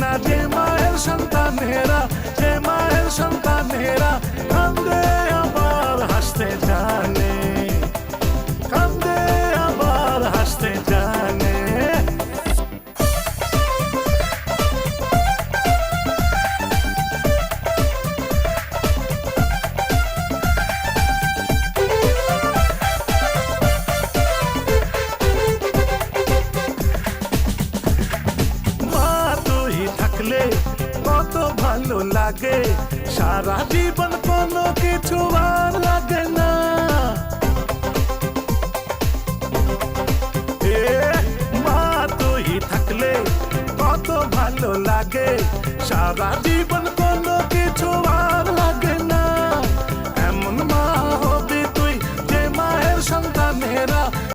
না যে মায়ের সন্তানেরা থাকলে কত ভালো লাগে। সারা জীবন কোনো কিছু আর লাগে না। মা তুই থাকলে কত ভালো লাগে। সারা জীবন